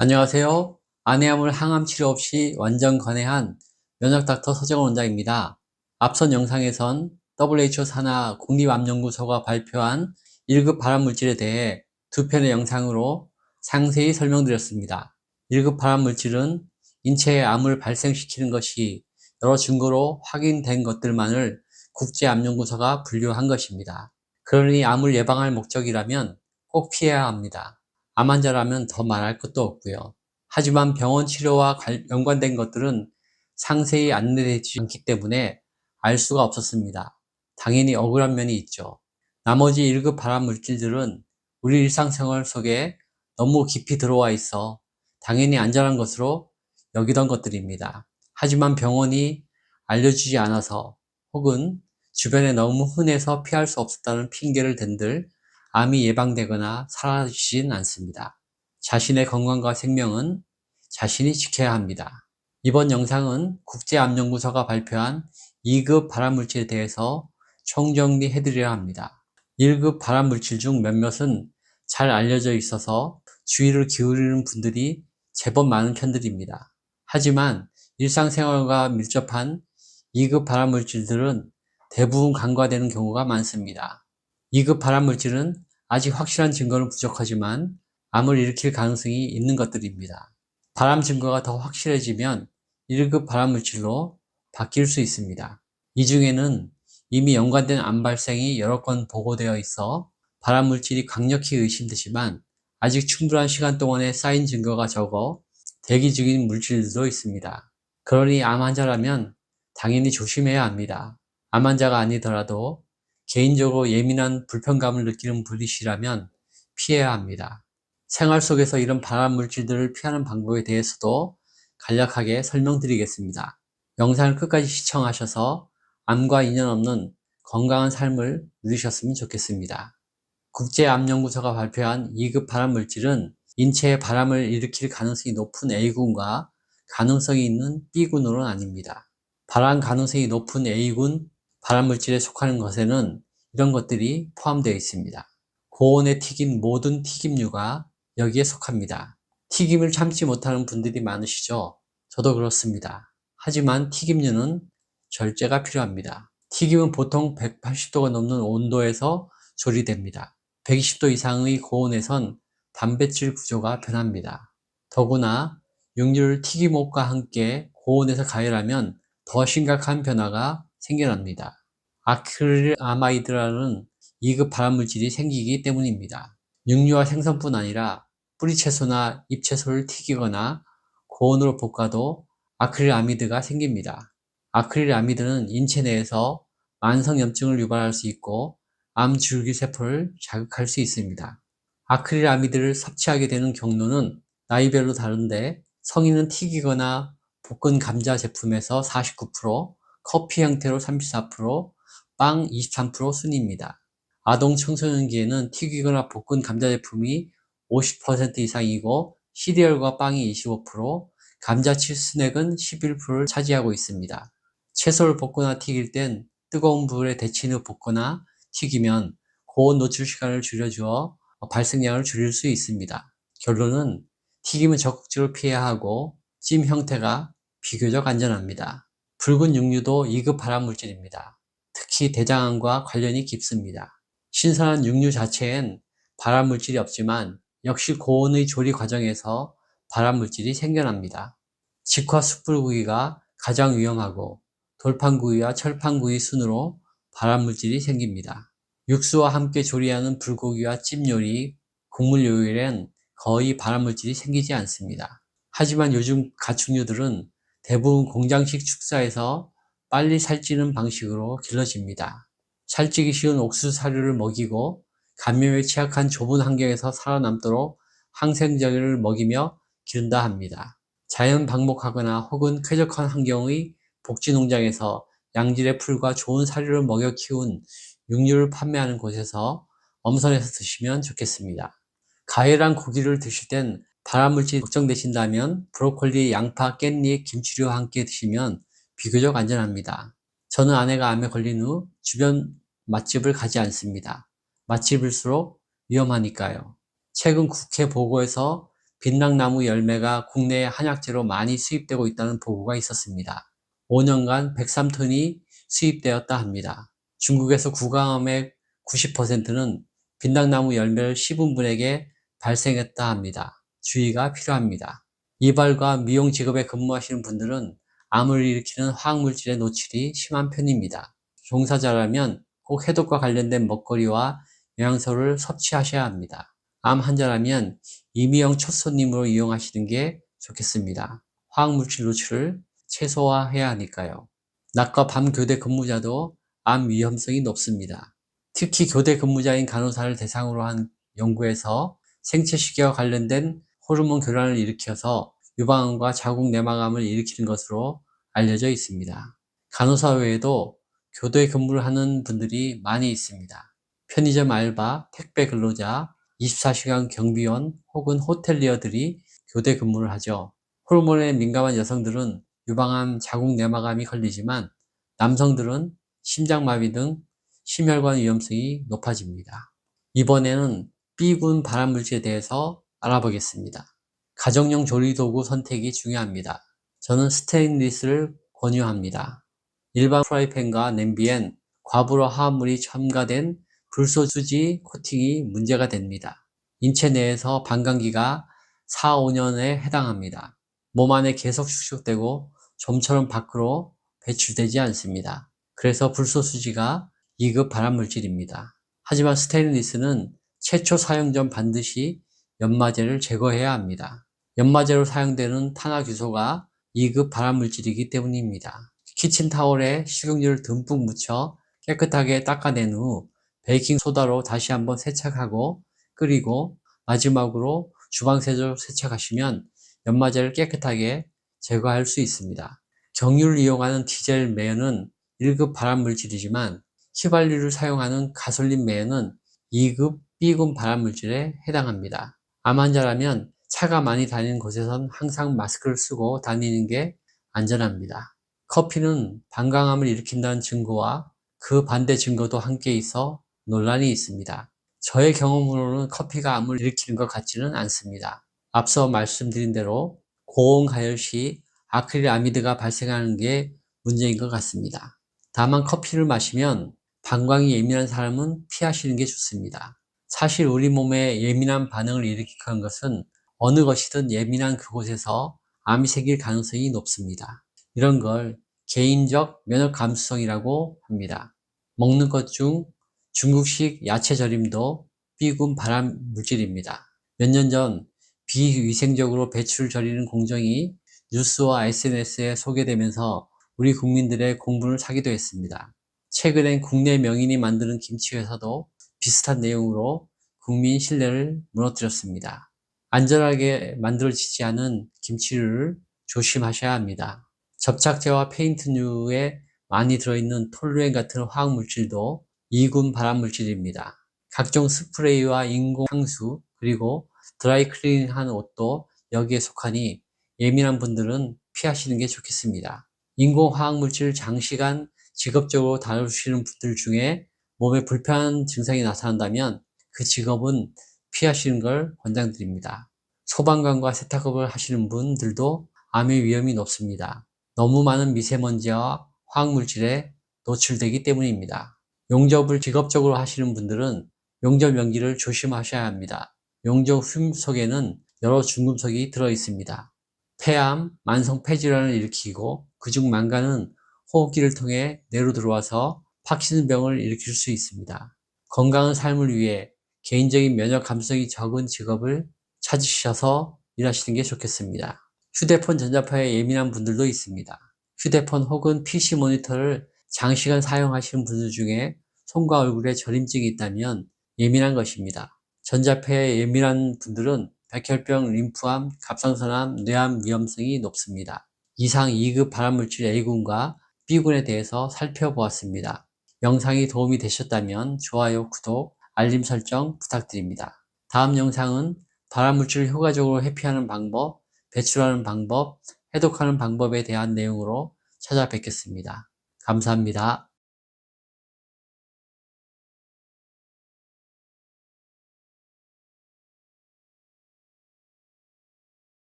안녕하세요. 안해암을 항암 치료 없이 완전 건해한 면역닥터 서정원 원장입니다. 앞선 영상에선 WHO 산하 국립암연구소가 발표한 1급 발암물질에 대해 두 편의 영상으로 상세히 설명드렸습니다. 1급 발암물질은 인체에 암을 발생시키는 것이 여러 증거로 확인된 것들만을 국제암연구소가 분류한 것입니다. 그러니 암을 예방할 목적이라면 꼭 피해야 합니다. 암 환자라면 더 말할 것도 없고요. 하지만 병원 치료와 연관된 것들은 상세히 안내되지 않기 때문에 알 수가 없었습니다. 당연히 억울한 면이 있죠. 나머지 1급 발암 물질들은 우리 일상생활 속에 너무 깊이 들어와 있어 당연히 안전한 것으로 여기던 것들입니다. 하지만 병원이 알려주지 않아서 혹은 주변에 너무 흔해서 피할 수 없었다는 핑계를 댄들 암이 예방되거나 사라지진 않습니다. 자신의 건강과 생명은 자신이 지켜야 합니다. 이번 영상은 국제암연구소가 발표한 2급 발암물질에 대해서 총정리해 드려야 합니다. 1급 발암물질 중 몇몇은 잘 알려져 있어서 주의를 기울이는 분들이 제법 많은 편들입니다. 하지만 일상생활과 밀접한 2급 발암물질들은 대부분 간과되는 경우가 많습니다. 2급 발암물질은 아직 확실한 증거는 부족하지만 암을 일으킬 가능성이 있는 것들입니다. 발암 증거가 더 확실해지면 1급 발암물질로 바뀔 수 있습니다. 이 중에는 이미 연관된 암 발생이 여러 건 보고되어 있어 발암물질이 강력히 의심되지만 아직 충분한 시간 동안에 쌓인 증거가 적어 대기 중인 물질들도 있습니다. 그러니 암 환자라면 당연히 조심해야 합니다. 암 환자가 아니더라도 개인적으로 예민한 불편감을 느끼는 분이시라면 피해야 합니다. 생활 속에서 이런 발암 물질들을 피하는 방법에 대해서도 간략하게 설명드리겠습니다. 영상을 끝까지 시청하셔서 암과 인연 없는 건강한 삶을 누리셨으면 좋겠습니다. 국제암연구소가 발표한 2급 발암 물질은 인체에 발암을 일으킬 가능성이 높은 A군과 가능성이 있는 B군으로 나뉩니다. 발암 가능성이 높은 A군 발암물질에 속하는 것에는 이런 것들이 포함되어 있습니다. 고온에 튀긴 모든 튀김류가 여기에 속합니다. 튀김을 참지 못하는 분들이 많으시죠? 저도 그렇습니다. 하지만 튀김류는 절제가 필요합니다. 튀김은 보통 180도가 넘는 온도에서 조리됩니다. 120도 이상의 고온에선 단백질 구조가 변합니다. 더구나 육류를 튀김옷과 함께 고온에서 가열하면 더 심각한 변화가 생겨납니다. 아크릴아마이드라는 2급 발암물질이 생기기 때문입니다. 육류와 생선뿐 아니라 뿌리채소나 잎채소를 튀기거나 고온으로 볶아도 아크릴아미드가 생깁니다. 아크릴아미드는 인체 내에서 만성염증을 유발할 수 있고 암줄기세포를 자극할 수 있습니다. 아크릴아미드를 섭취하게 되는 경로는 나이별로 다른데 성인은 튀기거나 볶은 감자 제품에서 49%, 커피 형태로 34%, 빵 23% 순입니다. 아동 청소년기에는 튀기거나 볶은 감자 제품이 50% 이상이고 시리얼과 빵이 25%, 감자칩 스낵은 11%를 차지하고 있습니다. 채소를 볶거나 튀길 땐 뜨거운 불에 데친 후 볶거나 튀기면 고온 노출 시간을 줄여주어 발생량을 줄일 수 있습니다. 결론은 튀김은 적극적으로 피해야 하고 찜 형태가 비교적 안전합니다. 붉은 육류도 2급 발암물질입니다. 특히 대장암과 관련이 깊습니다. 신선한 육류 자체엔 발암물질이 없지만 역시 고온의 조리 과정에서 발암물질이 생겨납니다. 직화 숯불구이가 가장 위험하고 돌판구이와 철판구이 순으로 발암물질이 생깁니다. 육수와 함께 조리하는 불고기와 찜 요리, 국물 요리엔 거의 발암물질이 생기지 않습니다. 하지만 요즘 가축류들은 대부분 공장식 축사에서 빨리 살찌는 방식으로 길러집니다. 살찌기 쉬운 옥수수 사료를 먹이고 감염에 취약한 좁은 환경에서 살아남도록 항생제를 먹이며 기른다 합니다. 자연 방목하거나 혹은 쾌적한 환경의 복지 농장에서 양질의 풀과 좋은 사료를 먹여 키운 육류를 판매하는 곳에서 엄선해서 드시면 좋겠습니다. 가열한 고기를 드실 땐 발암물질이 걱정되신다면 브로콜리, 양파, 깻잎, 김치류와 함께 드시면 비교적 안전합니다. 저는 아내가 암에 걸린 후 주변 맛집을 가지 않습니다. 맛집일수록 위험하니까요. 최근 국회 보고에서 빛낭나무 열매가 국내에 한약재로 많이 수입되고 있다는 보고가 있었습니다. 5년간 103톤이 수입되었다 합니다. 중국에서 구강암의 90%는 빛낭나무 열매를 씹은 분에게 발생했다 합니다. 주의가 필요합니다. 이발과 미용 직업에 근무하시는 분들은 암을 일으키는 화학물질의 노출이 심한 편입니다. 종사자라면 꼭 해독과 관련된 먹거리와 영양소를 섭취하셔야 합니다. 암 환자라면 임의형 첫 손님으로 이용하시는 게 좋겠습니다. 화학물질 노출을 최소화해야 하니까요. 낮과 밤 교대 근무자도 암 위험성이 높습니다. 특히 교대 근무자인 간호사를 대상으로 한 연구에서 생체시계와 관련된 호르몬 교란을 일으켜서 유방암과 자궁 내막암을 일으키는 것으로 알려져 있습니다. 간호사 외에도 교대 근무를 하는 분들이 많이 있습니다. 편의점 알바, 택배 근로자, 24시간 경비원 혹은 호텔리어들이 교대 근무를 하죠. 호르몬에 민감한 여성들은 유방암, 자궁 내막암이 걸리지만 남성들은 심장마비 등 심혈관 위험성이 높아집니다. 이번에는 B군 발암물질에 대해서 알아보겠습니다. 가정용 조리도구 선택이 중요합니다. 저는 스테인리스를 권유합니다. 일반 프라이팬과 냄비엔 과부로 화합물이 첨가된 불소수지 코팅이 문제가 됩니다. 인체 내에서 반감기가 4, 5년에 해당합니다. 몸 안에 계속 축적되고 좀처럼 밖으로 배출되지 않습니다. 그래서 불소수지가 2급 발암물질입니다. 하지만 스테인리스는 최초 사용 전 반드시 연마제를 제거해야 합니다. 연마제로 사용되는 탄화규소가 2급 발암물질이기 때문입니다. 키친타올에 식용유를 듬뿍 묻혀 깨끗하게 닦아낸 후 베이킹소다로 다시 한번 세척하고 끓이고 마지막으로 주방세제로 세척하시면 연마제를 깨끗하게 제거할 수 있습니다. 경유를 이용하는 디젤 매연은 1급 발암물질이지만 휘발유를 사용하는 가솔린 매연은 2급 B군 발암물질에 해당합니다. 암 환자라면 차가 많이 다니는 곳에선 항상 마스크를 쓰고 다니는 게 안전합니다. 커피는 방광암을 일으킨다는 증거와 그 반대 증거도 함께 있어 논란이 있습니다. 저의 경험으로는 커피가 암을 일으키는 것 같지는 않습니다. 앞서 말씀드린 대로 고온 가열 시 아크릴 아미드가 발생하는 게 문제인 것 같습니다. 다만 커피를 마시면 방광이 예민한 사람은 피하시는 게 좋습니다. 사실 우리 몸에 예민한 반응을 일으키는 것은 어느 것이든 예민한 그곳에서 암이 생길 가능성이 높습니다. 이런 걸 개인적 면역 감수성이라고 합니다. 먹는 것 중 중국식 야채 절임도 B군 발암 물질입니다. 몇 년 전 비위생적으로 배추를 절이는 공정이 뉴스와 SNS에 소개되면서 우리 국민들의 공분을 사기도 했습니다. 최근엔 국내 명인이 만드는 김치 회사도 비슷한 내용으로 국민 신뢰를 무너뜨렸습니다. 안전하게 만들어지지 않은 김치를 조심하셔야 합니다. 접착제와 페인트류에 많이 들어있는 톨루엔 같은 화학물질도 2군 발암물질입니다. 각종 스프레이와 인공 향수 그리고 드라이 클리닝한 옷도 여기에 속하니 예민한 분들은 피하시는 게 좋겠습니다. 인공 화학물질을 장시간 직업적으로 다루시는 분들 중에 몸에 불편한 증상이 나타난다면 그 직업은 피하시는 걸 권장드립니다. 소방관과 세탁업을 하시는 분들도 암의 위험이 높습니다. 너무 많은 미세먼지와 화학물질에 노출되기 때문입니다. 용접을 직업적으로 하시는 분들은 용접 연기를 조심하셔야 합니다. 용접 흉 속에는 여러 중금속이 들어 있습니다. 폐암, 만성 폐질환을 일으키고 그중 망간은 호흡기를 통해 뇌로 들어와서 파킨슨병을 일으킬 수 있습니다. 건강한 삶을 위해 개인적인 면역 감성이 적은 직업을 찾으셔서 일하시는 게 좋겠습니다. 휴대폰 전자파에 예민한 분들도 있습니다. 휴대폰 혹은 PC 모니터를 장시간 사용하시는 분들 중에 손과 얼굴에 저림증이 있다면 예민한 것입니다. 전자파에 예민한 분들은 백혈병, 림프암, 갑상선암, 뇌암 위험성이 높습니다. 이상 2급 발암물질 A군과 B군에 대해서 살펴보았습니다. 영상이 도움이 되셨다면 좋아요, 구독, 알림 설정 부탁드립니다. 다음 영상은 발암물질을 효과적으로 회피하는 방법, 배출하는 방법, 해독하는 방법에 대한 내용으로 찾아뵙겠습니다. 감사합니다.